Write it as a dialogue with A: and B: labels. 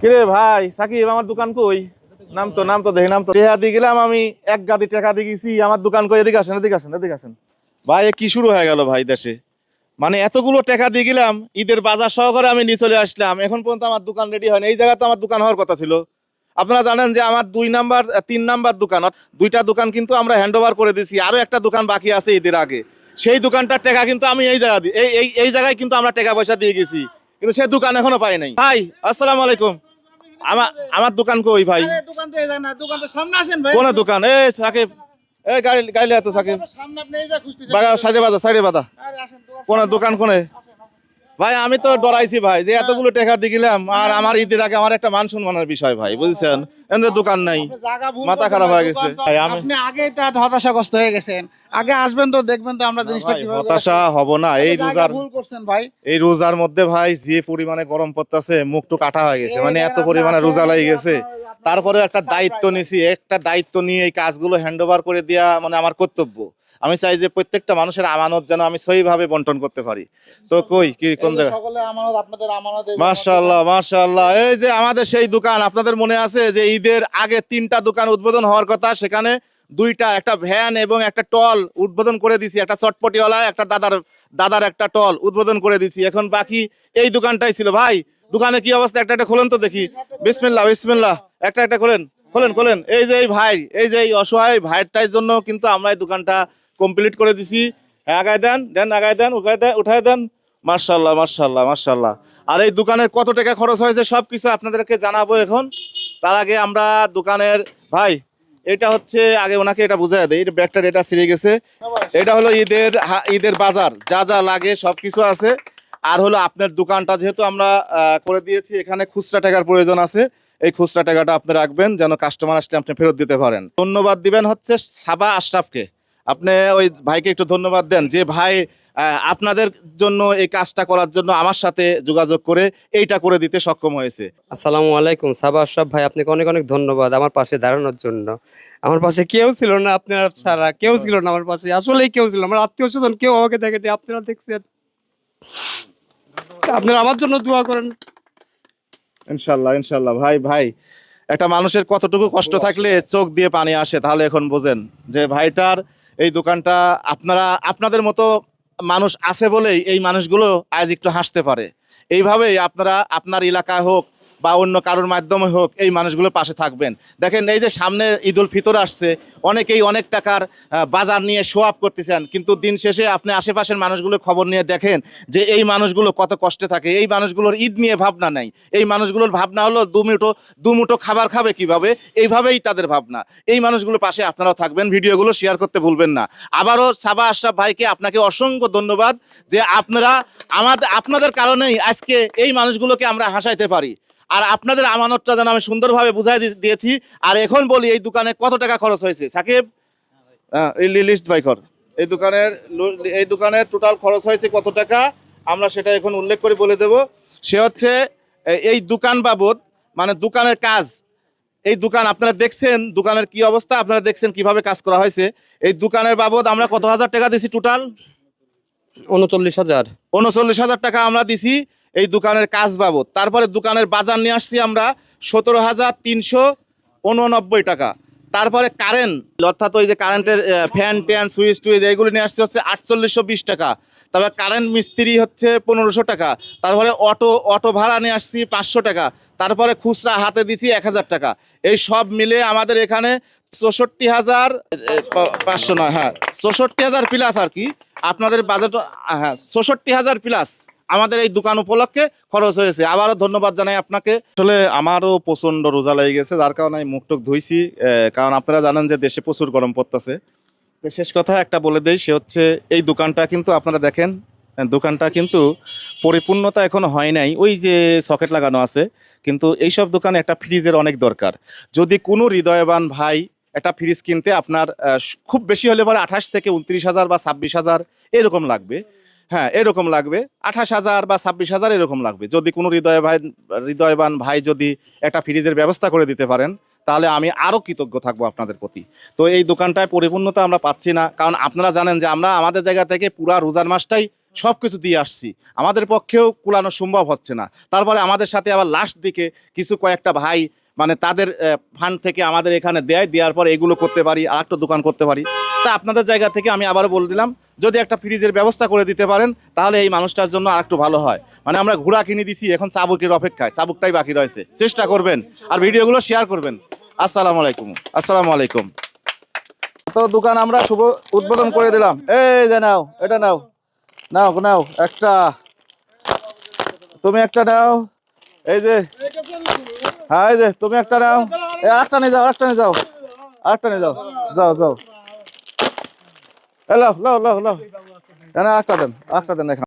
A: কিরে ভাই, সাকিব, আমার দোকান কই? নাম তো নাম তো দেখি, নাম তো। টেহা দিয়ে গেলাম আমি, এক গাদি টাকা দিয়ে গেছি আমার দোকান কই? এদিকে আসেন এদিকে আসেন এদিকে আসেন। ভাই কি শুরু হয়ে গেল ভাই দেশে? মানে এতগুলো টাকা দিয়ে গেলাম, ঈদের বাজার সহকারে আমি নিয়ে চলে আসলাম। এখন পর্যন্ত আমার দোকান রেডি হয়নি। এই জায়গাতে আমার দোকান হওয়ার কথা ছিল। আপনারা জানেন যে আমার দুই নাম্বার তিন নাম্বার দোকান দুইটা দোকান কিন্তু আমরা হ্যান্ড ওভার করে দিছি আরও একটা দোকান বাকি আছে ঈদের আগে। সেই দোকানটার টাকা কিন্তু আমি এই জায়গা দিয়ে, এই এই এই জায়গায় কিন্তু আমরা টাকা পয়সা দিয়ে গেছি। কিন্তু সে দোকান এখনও পাই নাই। ভাই, আসসালামু আলাইকুম। আমার আমার দোকান কই ভাই?
B: দোকান তো এই না দোকান তো সামনে আসেন ভাই।
A: কোন দোকান? এ সাকিব। এ গাড়ি গাড়ি সাকিব।
B: সামনে আপনি এই যা খুঁজতেছেন।
A: বাগা সাইডে বাজা সাইডে বাদা
B: দোকান
A: কোন দোকান কোনে? ভাই আমি তো ডরাইছি ভাই যে এতগুলো টাকা দিয়ে গেলাম আর আমার ঈদের আগে আমার একটা মান সম্মানের বিষয় ভাই বুঝছেন? এমনি দোকান নাই মাথা খারাপ হয়ে গেছে। ভাই,
B: আপনি আগেই তো এত হতাশাগ্রস্ত হয়ে গেছেন। আগে আসবেন তো দেখবেন তো আমরা জিনিসটা কীভাবে
A: হতাশা হব না এই রোজার
B: ভুল করছেন ভাই।
A: এই রোজার মধ্যে ভাই যে পরিমাণে গরম পড়তেছে মুখ টু কাটা হয়ে গেছে। মানে এত পরিমাণে রোজা লেগে গেছে।
B: আপনার-
A: তারপরে একটা দায়িত্ব নিছি একটা দায়িত্ব নিয়ে এই কাজগুলো হ্যান্ড ওভার করে দেওয়া মানে আমার কর্তব্য। আমি চাই যে প্রত্যেকটা মানুষের আমানত যেন আমি সহিভাবে বন্টন করতে পারি। তো কই কি কোন
B: এই যে
A: জায়গা
B: সকলে আমানত এই যে
A: আমাদের সেই দোকান আপনাদের মনে আছে যে ঈদের আগে তিনটা দোকান উদ্বোধন হওয়ার কথা? সেখানে দুইটা একটা ভ্যান এবং একটা টল উদ্বোধন করে দিছি। একটা চটপটিওয়ালা একটা দাদার দাদার একটা টল উদ্বোধন করে দিছি। এখন বাকি এই দোকানটাই ছিল। ভাই দোকানে কি অবস্থা? একটা একটা খোলেন তো দেখি। বিসমিল্লাহ বিসমিল্লাহ। একটা একটা খোলেন খোলেন খোলেন। এই যে এই ভাই এই যে এই অসহায় ভাইটার জন্য কিন্তু আমরা এই দোকানটা কমপ্লিট করে দিছি। হ্যাঁ আগায় দেন দেন, আগায় দেন, উঠায় দেন উঠায় দেন। মার্শাল্লাহ মার্শাল্লাহ মার্শাল্লাহ আর এই দোকানের কত টাকা খরচ হয়েছে সব কিছু আপনাদেরকে জানাব এখন। তার আগে আমরা দোকানের, ভাই, এটা হচ্ছে, আগে ওনাকে এটা বুঝাই দেয় এটা ব্যাগটার এটা ছিঁড়ে গেছে। এটা হলো ঈদের ঈদের বাজার, যা যা লাগে সব কিছু আছে। আর হলো আপনার দোকানটা যেহেতু আমরা করে দিয়েছি, এখানে খুচরা টাকার প্রয়োজন আছে। এই খুচরা টাকাটা আপনি রাখবেন, যেন কাস্টমার আসলে আপনি ফেরত দিতে পারেন। ধন্যবাদ দিবেন হচ্ছে সাবা আশরাফকে। আপনি ওই ভাইকে একটু ধন্যবাদ দেন যে ভাই আপনাদের জন্য এই কাজটা করার জন্য আমার সাথে যোগাযোগ করে এইটা করে দিতে সক্ষম হয়েছে।
C: আসসালামু আলাইকুম সাবা আশরাফ ভাই আপনাকে অনেক অনেক ধন্যবাদ আমার পাশে দাঁড়ানোর জন্য। আমার পাশে কেউ ছিল না আপনারা ছাড়া কেউ ছিল না আমার পাশে আসলেই কেউ ছিল না। আমার আত্মীয় স্বজন কেউ আমাকে দেখেনি আপনারা দেখছেন। আপনারা আমার জন্য দোয়া করেন।
A: ইনশাল্লাহ ইনশাল্লাহ। ভাই ভাই একটা মানুষের কতটুকু কষ্ট থাকলে চোখ দিয়ে পানি আসে তাহলে এখন বোঝেন যে ভাইটার এই দোকানটা আপনারা, আপনাদের মতো মানুষ আছে বলেই এই মানুষগুলো আজ একটু হাসতে পারে। এইভাবেই আপনারা, আপনার এলাকায় হোক বা অন্য কারোর মাধ্যমে হোক এই মানুষগুলোর পাশে থাকবেন। দেখেন এই যে সামনে ঈদ উল ফিতর আসছে, অনেকেই অনেক টাকার বাজার নিয়ে শো আপ করতেছেন, কিন্তু দিন শেষে আপনি আশেপাশের মানুষগুলোর খবর নিয়ে দেখেন যে এই মানুষগুলো কত কষ্টে থাকে। এই মানুষগুলোর ঈদ নিয়ে ভাবনা নাই। এই মানুষগুলোর ভাবনা হলো দু মুঠো দু মুঠো খাবার খাবে কীভাবে? এইভাবেই তাদের ভাবনা। এই মানুষগুলোর পাশে আপনারাও থাকবেন, ভিডিওগুলো শেয়ার করতে ভুলবেন না। আবারও সাবা আশরাফ ভাইকে আপনাকে অসংখ্য ধন্যবাদ যে আপনারা আমাদের, আপনাদের কারণেই আজকে এই মানুষগুলোকে আমরা হাসাইতে পারি। আর আপনাদের আমানতটা যেন আমি সুন্দরভাবে বুঝাই দিয়েছি। আর এখন বলি এই দোকানে কত টাকা খরচ হয়েছে? সাকিব? হ্যাঁ, লিস্ট বাই কর। এই দোকানের এই দোকানের টোটাল খরচ হয়েছে কত টাকা? আমরা সেটা এখন উল্লেখ করে বলে দেব। সে হচ্ছে এই দোকান বাবদ মানে দোকানের কাজ। এই দোকান আপনারা দেখছেন দোকানের কি অবস্থা? আপনারা দেখছেন কীভাবে কাজ করা হয়েছে। এই দোকানের বাবদ আমরা কত হাজার টাকা দিছি টোটাল
C: উনচল্লিশ হাজার।
A: উনচল্লিশ হাজার টাকা আমরা দিছি। এই দোকানের কাজ বাবদ। তারপরে দোকানের বাজার নিয়ে আসছি আমরা সতেরো হাজার তিনশো উননব্বই টাকা। তারপরে কারেন্ট অর্থাৎ ওই যে কারেন্টের ফ্যান ট্যান সুইচ টুইচ এইগুলো নিয়ে আসছে হচ্ছে আটচল্লিশশো বিশ টাকা। তারপরে কারেন্ট মিস্ত্রি হচ্ছে পনেরোশো টাকা। তারপরে অটো অটো ভাড়া নিয়ে আসছি পাঁচশো টাকা। তারপরে খুচরা হাতে দিছি এক হাজার টাকা। এই সব মিলে আমাদের এখানে চৌষট্টি হাজার পাঁচশো নয় হ্যাঁ চৌষট্টি হাজার প্লাস আর কি। আপনাদের বাজেট হ্যাঁ চৌষট্টি হাজার প্লাস আমাদের এই দোকান উপলক্ষে খরচ হয়েছে। আবারও ধন্যবাদ জানাই আপনাকে। আসলে আমারও প্রচণ্ড রোজা লেগে গেছে, যার কারণে আমি মুখ টুক ধুইছি। কারণ আপনারা জানেন যে দেশে প্রচুর গরম পড়তেছে। শেষ কথা একটা বলে দেই, সে হচ্ছে এই দোকানটা কিন্তু আপনারা দেখেন দোকানটা কিন্তু পরিপূর্ণতা এখনও হয় নাই। ওই যে সকেট লাগানো আছে, কিন্তু এইসব দোকানে একটা ফ্রিজের অনেক দরকার। যদি কোনো হৃদয়বান ভাই একটা ফ্রিজ কিনতে আপনার খুব বেশি হলে পরে আঠাশ থেকে উনত্রিশ হাজার বা ছাব্বিশ হাজার এরকম লাগবে। হ্যাঁ এরকম লাগবে। আঠাশ হাজার বা ছাব্বিশ হাজার এরকম লাগবে। যদি কোনো হৃদয় ভাই, হৃদয়বান ভাই যদি একটা ফ্রিজের ব্যবস্থা করে দিতে পারেন, তাহলে আমি আরও কৃতজ্ঞ থাকব আপনাদের প্রতি। তো এই দোকানটায় পরিপূর্ণতা আমরা পাচ্ছি না। কারণ আপনারা জানেন যে আমরা আমাদের জায়গা থেকে পুরা রোজার মাসটাই সব কিছু দিয়ে আসছি। আমাদের পক্ষেও কুলানো সম্ভব হচ্ছে না। তারপরে আমাদের সাথে আবার লাস্ট দিকে কিছু কয়েকটা ভাই মানে তাদের ফান্ড থেকে আমাদের এখানে দেয়, দেওয়ার পর এগুলো করতে পারি আর একটা দোকান করতে পারি। তা আপনাদের জায়গা থেকে আমি আবারও বলে দিলাম, যদি একটা ফ্রিজের ব্যবস্থা করে দিতে পারেন, তাহলে এই মানুষটার জন্য আর একটু ভালো হয়। মানে আমরা ঘোড়া কিনে দিছি, এখন চাবুকের অপেক্ষায়, চাবুকটাই বাকি রয়েছে। চেষ্টা করবেন, আর ভিডিওগুলো শেয়ার করবেন। আসসালামু আলাইকুম আসসালামু আলাইকুম। তো দোকান আমরা শুভ উদ্বোধন করে দিলাম। এই যে নাও, এটা নাও নাও নাও, একটা। তুমি একটা নাও, এই যে হ্যাঁ এই যে, তুমি একটা নাও। এই আরেকটা নিয়ে যাও, আরেকটা নিয়ে যাও, আরেকটা নিয়ে যাও যাও যাও। লাও লাও লাও লাও। আরেকটা দেন। আরেকটা দেন এখানে।